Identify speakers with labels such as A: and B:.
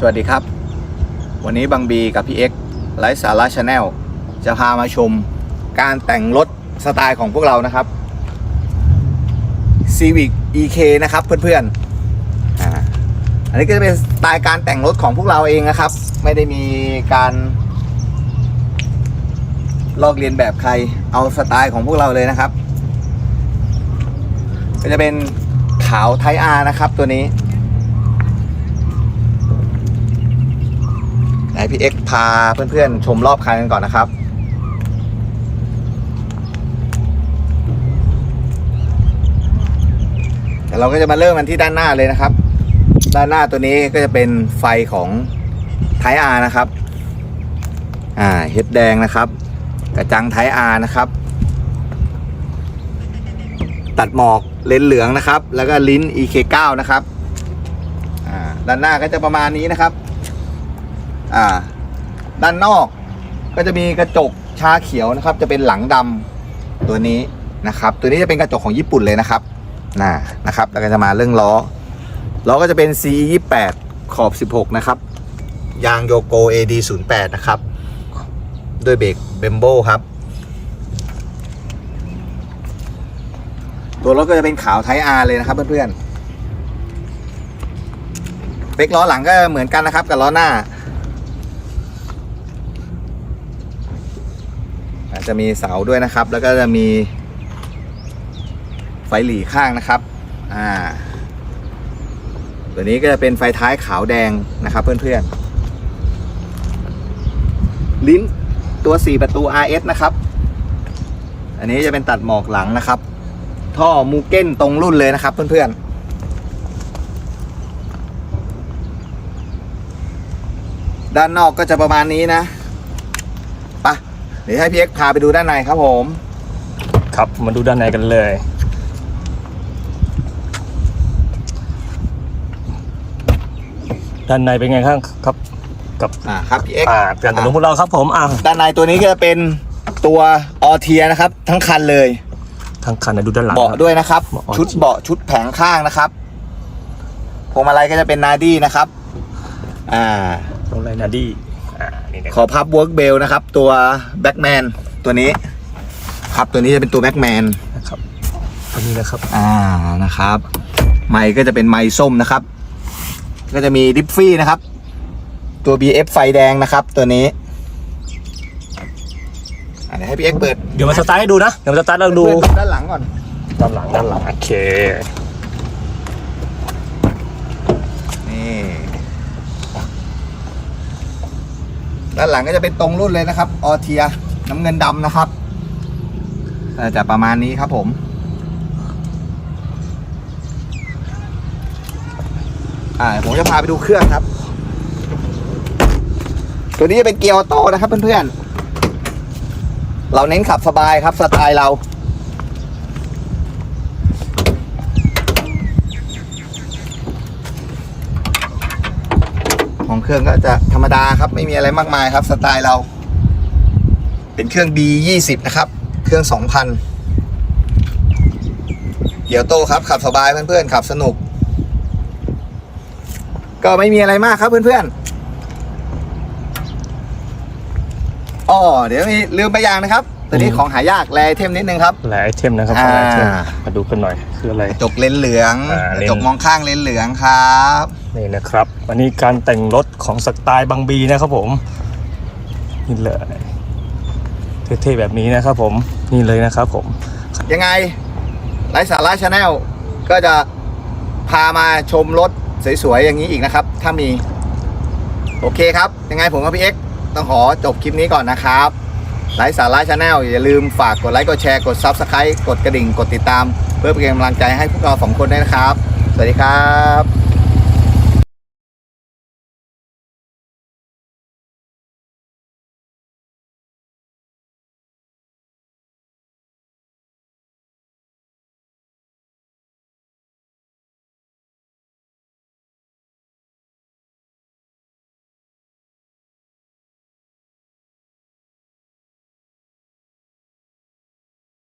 A: สวัสดีครับ วันนี้บังบีกับพี่เอ็กไลฟ์สาระชาแนลจะพามาชมการแต่งรถสไตล์ของพวกเรานะครับ Civic EK นะครับเพื่อนๆออันนี้ก็จะเป็นสไตล์การแต่งรถของพวกเราเองนะครับ ไม่ได้มีการลอกเลียนแบบใครเอาสไตล์ของพวกเราเลยนะครับ ก็จะเป็นขาวไทอาร์นะครับตัวนี้ ไหน พี่เอ็กพาเพื่อนๆ ชมรอบคันกันก่อนนะครับ เดี๋ยวเราก็จะมาเริ่มกันที่ด้านหน้าเลยนะครับ ด้านหน้าตัวนี้ก็จะเป็นไฟของไทอาร์นะครับ อ่าเฮดแดงนะครับ กระจังไทอาร์นะครับ ตัดหมอกเลนเหลืองนะครับ แล้วก็ลิ้น EK9 นะครับ อ่าด้านหน้าก็จะประมาณนี้นะครับ อ่า ด้านนอกก็จะมีกระจกชาเขียวนะครับ จะเป็นหลังดำตัวนี้นะครับ ตัวนี้จะเป็นกระจกของญี่ปุ่นเลยนะครับน่ะนะครับแล้วก็จะมาเรื่องล้อล้อก็จะเป็น c 2 8ขอบ 16 นะครับ ยางโยโก AD 08นะครับ ด้วยเบรกเบมโบครับ ตัวรถก็จะเป็นขาวไทอาร์เลยนะครับเพื่อนๆเบรกล้อหลังก็เหมือนกันนะครับกับล้อหน้า อา จะมีเสาด้วยนะครับ แล้วก็จะมีไฟหลีข้างนะครับอ่าตัวนี้ก็จะเป็นไฟท้ายขาวแดงนะครับเพื่อนๆ ลิ้นตัว 4 ประตู RS นะครับ อันนี้จะเป็นตัดหมอกหลังนะครับ ท่อมูเก้นตรงรุ่นเลยนะครับเพื่อนๆด้านนอกก็จะประมาณนี้นะ เดี๋ยวให้พี่เอ็กซ์พาไปดูด้านในครับผม
B: ครับมาดูด้านในกันเลย ด้านในเป็นไงครับครับ กับ
A: อ่าครับพี่เอ็กซ์
B: อ่าการแต่งรถพวกเราครับผมอ่า
A: ด้านในตัวนี้ก็จะเป็นตัวออเทียนะครับ ทั้งคันเลย
B: ทั้งคันนะดูด้านหลัง
A: เบาะด้วยนะครับ
B: เบาะ Altia
A: ชุดเบาะชุดแผงข้างนะครับพวงมาลัยก็จะเป็นนาดี้นะครับ อ่า
B: ตรงไรนาดี้อ่านี่นะ
A: ขอพับเวิร์กเบลนะครับ ตัวแบ็กแมนตัวนี้ ครับตัวนี้จะเป็นตัวแบ็กแมน
B: นะครับตัวนี้นะครับ
A: อ่านะครับ ไมค์ก็จะเป็นไมค์ส้มนะครับ ก็จะมีดิฟฟี่นะครับ ตัว BF ไฟแดงนะครับ ตัวนี้อะเดี๋ยวให้พี่เอ็กซ์เปิด
B: เดี๋ยวมาสตาร์ทให้ดูนะ เดี๋ยวมาสตาร์ทเราดู
A: เปิด้านหลังก่อน
B: ด้านหลังด้านหลังโอเค
A: นี่ ด้านหลังก็จะเป็นตรงรุ่นเลยนะครับออเทียน้ำเงินดำนะครับจะประมาณนี้ครับผมอ่าผมจะพาไปดูเครื่องครับ ตัวนี้จะเป็นเกียร์ออโต้นะครับเพื่อนๆ เราเน้นขับสบายครับสไตล์เรา ของเครื่องก็จะธรรมดาครับ ไม่มีอะไรมากมายครับ สไตล์เรา เป็นเครื่อง B 20 นะครับ เครื่อง 2,000เกียวโตครับ ขับสบายเพื่อนๆ ขับสนุก ก็ไม่มีอะไรมากครับเพื่อนๆอ๋อเดี๋ยวมีลืมไปอย่างนะครับ ตัวนี้
B: อืม
A: ของหายากแรไอเทมนิดนึงครับ
B: หลายไอเทมนะครับ
A: อ่า
B: หลายไอเทมมาดูกันหน่อยคืออะไร
A: กระจกเลนส์เหลือง
B: อ่าก
A: ระ
B: เลนส์
A: จกมองข้างเลนส์เหลืองครับ
B: นี่นะครับวันนี้การแต่งรถของสไตล์บางบีนะครับผมนี่เลยเท่ๆแบบนี้นะครับผมนี่เลยนะครับผม
A: ยังไงไลฟ์สาระชาแนลก็จะพามาชมรถสวยๆอย่างนี้อีกนะครับ ถ้ามี โอเคครับ ยังไงผมกับพี่เอ็กซ์ต้องขอจบคลิปนี้ก่อนนะครับ ไลฟ์สาระชาแนลอย่าลืมฝากกดไลค์กดแชร์กด Subscribe กดกระดิ่งกดติดตาม เพื่อเป็นกำลังใจให้พวกเราสองคนด้วยนะครับ สวัสดีครับ